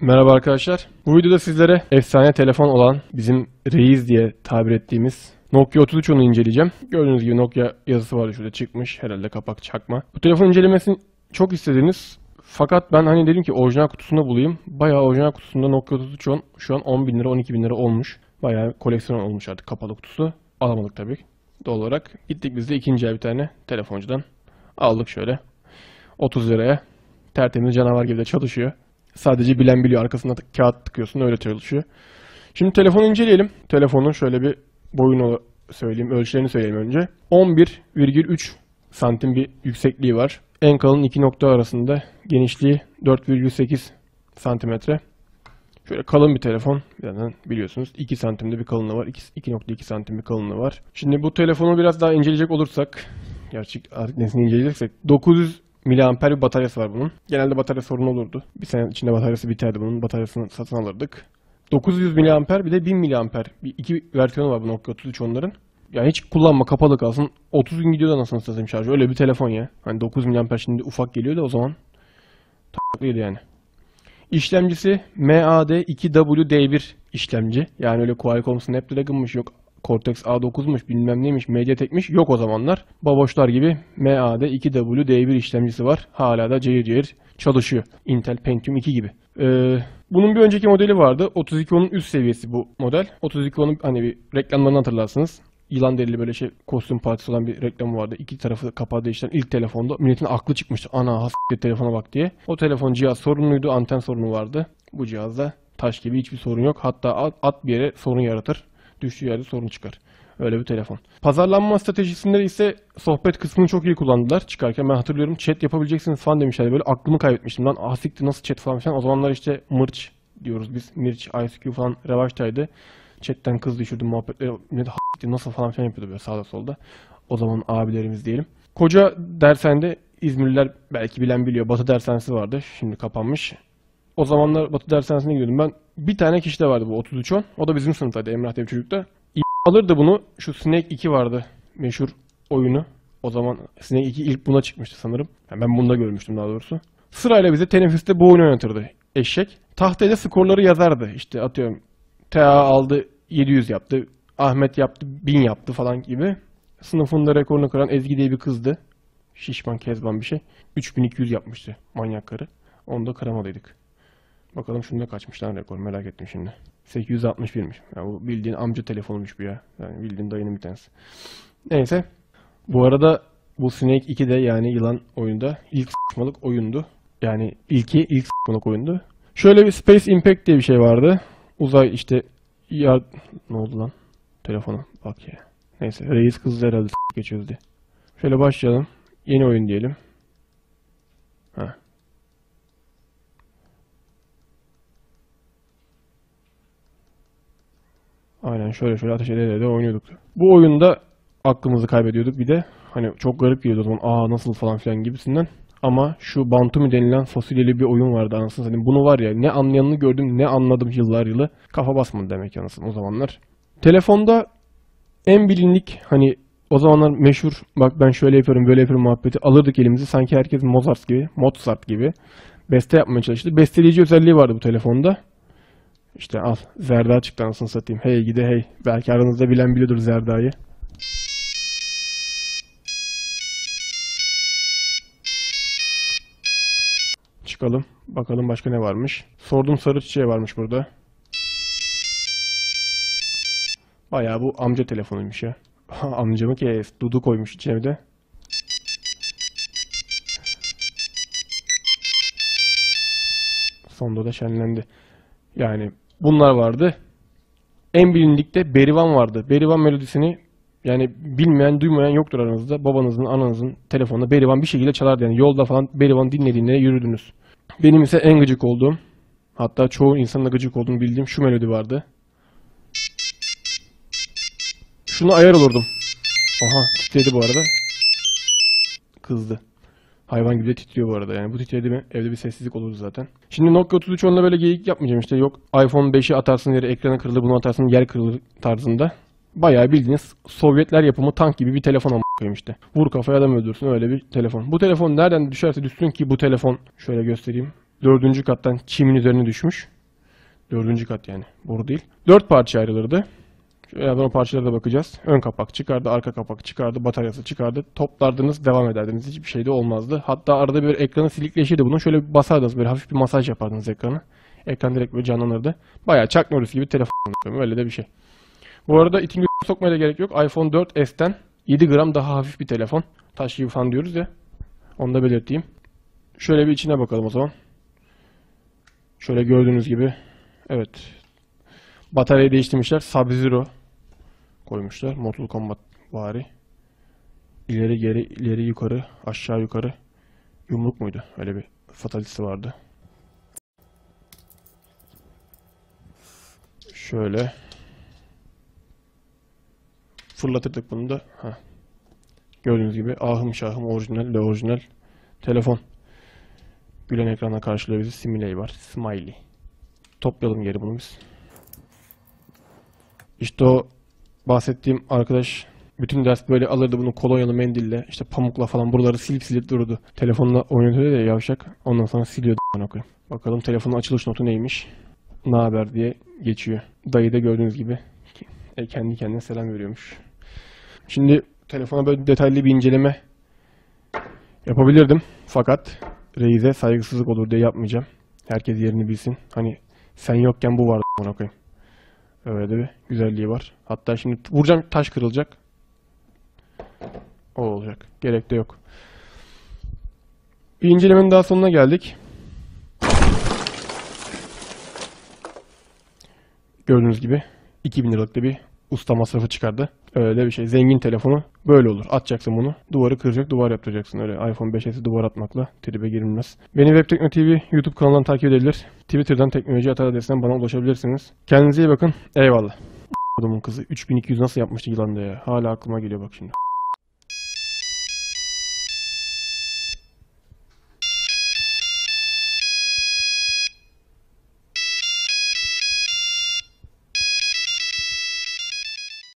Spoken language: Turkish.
Merhaba arkadaşlar. Bu videoda sizlere efsane telefon olan bizim Reis diye tabir ettiğimiz Nokia 3310'u inceleyeceğim. Gördüğünüz gibi Nokia yazısı var şurada çıkmış. Herhalde kapak çakma. Bu telefon incelemesini çok istediniz. Fakat ben hani dedim ki orijinal kutusunda bulayım. Bayağı orijinal kutusunda Nokia 3310 şu an 10 bin lira 12 bin lira olmuş. Bayağı koleksiyon olmuş artık kapalı kutusu. Alamadık tabii doğal olarak. Gittik biz de ikinci el bir tane telefoncudan. Aldık şöyle. 30 liraya. Tertemiz canavar gibi de çalışıyor. Sadece bilen biliyor. Arkasına kağıt tıkıyorsun öyle çalışıyor. Şimdi telefonu inceleyelim. Telefonun şöyle bir boyunu söyleyeyim. Ölçülerini söyleyeyim önce. 11,3 santim bir yüksekliği var. En kalın iki nokta arasında genişliği 4,8 santimetre. Şöyle kalın bir telefon. Zaten biliyorsunuz 2 santimde bir kalınlığı var. 2 2.2 santim bir kalınlığı var. Şimdi bu telefonu biraz daha inceleyecek olursak gerçek nesini inceleyeceksek 900 miliamper bir bataryası var bunun. Genelde batarya sorunu olurdu. Bir sene içinde bataryası biterdi bunun. Bataryasını satın alırdık. 900 miliamper bir de 1000 miliamper. Bir iki versiyonu var bu Nokia 33 onların. Yani hiç kullanma kapalı kalsın. 30 gün gidiyor da nasıl satayım şarjı. Öyle bir telefon ya. Hani 9 miliamper şimdi ufak geliyor da o zaman taklıydı yani. İşlemcisi MAD2WD1 işlemci. Yani öyle Qualcomm Snapdragon'mış yok Cortex A9'muş bilmem neymiş Mediatek'miş yok o zamanlar. Baboşlar gibi MAD2WD1 işlemcisi var. Hala da cayır cayır çalışıyor. Intel Pentium 2 gibi. Ee, bunun bir önceki modeli vardı. 3210'un üst seviyesi bu model. 3210'un hani bir reklamlarını hatırlarsınız. Yılan derili böyle şey kostüm partisi olan bir reklamı vardı. İki tarafı kapağı değiştiren ilk telefonda milletin aklı çıkmıştı. Ana has telefona bak diye. O telefon cihaz sorunluydu. Anten sorunu vardı. Bu cihazda taş gibi hiçbir sorun yok. Hatta at, at bir yere sorun yaratır. Düştüğü yerde sorun çıkar. Öyle bir telefon. Pazarlanma stratejisinde ise sohbet kısmını çok iyi kullandılar. Çıkarken ben hatırlıyorum chat yapabileceksiniz falan demişler. Böyle aklımı kaybetmiştim. Lan ah siktir nasıl chat falan filan. O zamanlar işte mırç diyoruz biz. Mirç, ICQ falan revaçtaydı. Chatten kız düşürdüm muhabbetleri. Ne de nasıl falan filan yapıyordu böyle sağda solda. O zaman abilerimiz diyelim. Koca dershanede İzmirliler belki bilen biliyor. Batı dershanesi vardı. Şimdi kapanmış. O zamanlar Batı dershanesine gidiyordum ben. Bir tane kişi de vardı bu 3310. O da bizim sınıftaydı Emrah diye bir çocukta. İ- Alırdı bunu. Şu Snake 2 vardı. Meşhur oyunu. O zaman Snake 2 ilk buna çıkmıştı sanırım. Yani ben bunda görmüştüm daha doğrusu. Sırayla bize teneffüste bu oyunu oynatırdı eşek. Tahtayla skorları yazardı. İşte atıyorum TA aldı 700 yaptı. Ahmet yaptı 1000 yaptı falan gibi. Sınıfında rekorunu kıran Ezgi diye bir kızdı. Şişman kezban bir şey. 3200 yapmıştı manyak karı. Onu da kıramadıydık. Bakalım şunda kaçmış lan rekor merak ettim şimdi. 861'miş. Ya bu bildiğin amca telefonuymuş bu ya. Yani bildiğin dayının bir tanesi. Neyse. Bu arada bu Snake 2 de yani yılan oyunda ilk s**malık oyundu. Yani ilki ilk s**malık oyundu. Şöyle bir Space Impact diye bir şey vardı. Uzay işte ya ne oldu lan? Telefona bak ya. Neyse reis kızdı herhalde geçiyoruz diye. Şöyle başlayalım. Yeni oyun diyelim. Aynen şöyle şöyle ateş ede de oynuyorduk. Bu oyunda aklımızı kaybediyorduk bir de. Hani çok garip geliyordu o zaman. Aa nasıl falan filan gibisinden. Ama şu Bantumi denilen fasulyeli bir oyun vardı anasını satayım. Bunu var ya ne anlayanını gördüm ne anladım yıllar yılı. Kafa basmadı demek anasını o zamanlar. Telefonda en bilinlik hani o zamanlar meşhur bak ben şöyle yapıyorum böyle yapıyorum muhabbeti alırdık elimizi sanki herkes Mozart gibi Mozart gibi beste yapmaya çalıştı. Besteleyici özelliği vardı bu telefonda. İşte al Zerda çıktı anasını satayım. Hey gide hey. Belki aranızda bilen biliyordur Zerda'yı. Çıkalım. Bakalım başka ne varmış. Sordum sarı çiçeği varmış burada. Bayağı bu amca telefonuymuş ya. Amcamı kes. Dudu koymuş içine de. Sonunda da şenlendi. Yani bunlar vardı. En bilinlikte Berivan vardı. Berivan melodisini yani bilmeyen, duymayan yoktur aranızda. Babanızın, ananızın telefonunda Berivan bir şekilde çalardı. Yani yolda falan Berivan dinlediğinde yürüdünüz. Benim ise en gıcık olduğum, hatta çoğu insanın da gıcık olduğunu bildiğim şu melodi vardı. Şunu ayar olurdum. Aha titredi bu arada. Kızdı. Hayvan gibi de titriyor bu arada yani. Bu titredi mi evde bir sessizlik olurdu zaten. Şimdi Nokia 33 onunla böyle geyik yapmayacağım işte. Yok iPhone 5'i atarsın yere ekranı kırılır bunu atarsın yer kırılır tarzında. Bayağı bildiğiniz Sovyetler yapımı tank gibi bir telefon ama koyayım işte. Vur kafaya adam öldürsün öyle bir telefon. Bu telefon nereden düşerse düşsün ki bu telefon şöyle göstereyim. dördüncü kattan çimin üzerine düşmüş. Dördüncü kat yani. Boru değil. Dört parça ayrılırdı. Birazdan o parçalara da bakacağız. Ön kapak çıkardı, arka kapak çıkardı, bataryası çıkardı. Toplardınız, devam ederdiniz. Hiçbir şey de olmazdı. Hatta arada bir ekranı silikleşirdi bunu. Şöyle bir basardınız, böyle hafif bir masaj yapardınız ekranı. Ekran direkt böyle canlanırdı. Bayağı Chuck Norris gibi telefon. Öyle de bir şey. Bu arada itin sokmaya da gerek yok. iPhone 4s'ten 7 gram daha hafif bir telefon. Taş gibi falan diyoruz ya. Onu da belirteyim. Şöyle bir içine bakalım o zaman. Şöyle gördüğünüz gibi. Evet. Bataryayı değiştirmişler. Sub-Zero koymuşlar. Mortal Kombat vari. İleri geri, ileri yukarı, aşağı yukarı. Yumruk muydu? Öyle bir fatalisi vardı. Şöyle. Fırlatırdık bunu da. Ha. Gördüğünüz gibi ahım şahım orijinal de orijinal telefon. Gülen ekrana karşılıyor bizi. Similey var. Smiley. Toplayalım geri bunu biz. İşte o bahsettiğim arkadaş bütün ders böyle alırdı bunu kolonyalı mendille işte pamukla falan buraları silip silip dururdu. Telefonla oynatıyordu ya yavşak. Ondan sonra siliyordu koyayım. Bakalım telefonun açılış notu neymiş. Ne haber diye geçiyor. Dayı da gördüğünüz gibi e, kendi kendine selam veriyormuş. Şimdi telefona böyle detaylı bir inceleme yapabilirdim. Fakat Reis'e saygısızlık olur diye yapmayacağım. Herkes yerini bilsin. Hani sen yokken bu vardı koyayım. Öyle de bir güzelliği var. Hatta şimdi vuracağım taş kırılacak. O olacak. Gerek de yok. Bir incelemenin daha sonuna geldik. Gördüğünüz gibi 2000 liralık da bir usta masrafı çıkardı. Öyle bir şey. Zengin telefonu böyle olur. Atacaksın bunu. Duvarı kıracak, duvar yaptıracaksın. Öyle iPhone 5s'i duvar atmakla tribe girilmez. Beni Web Tekno TV YouTube kanalından takip edebilir. Twitter'dan teknoloji atar adresinden bana ulaşabilirsiniz. Kendinize iyi bakın. Eyvallah. Adamın kızı 3200 nasıl yapmıştı yılanda ya. Hala aklıma geliyor bak şimdi.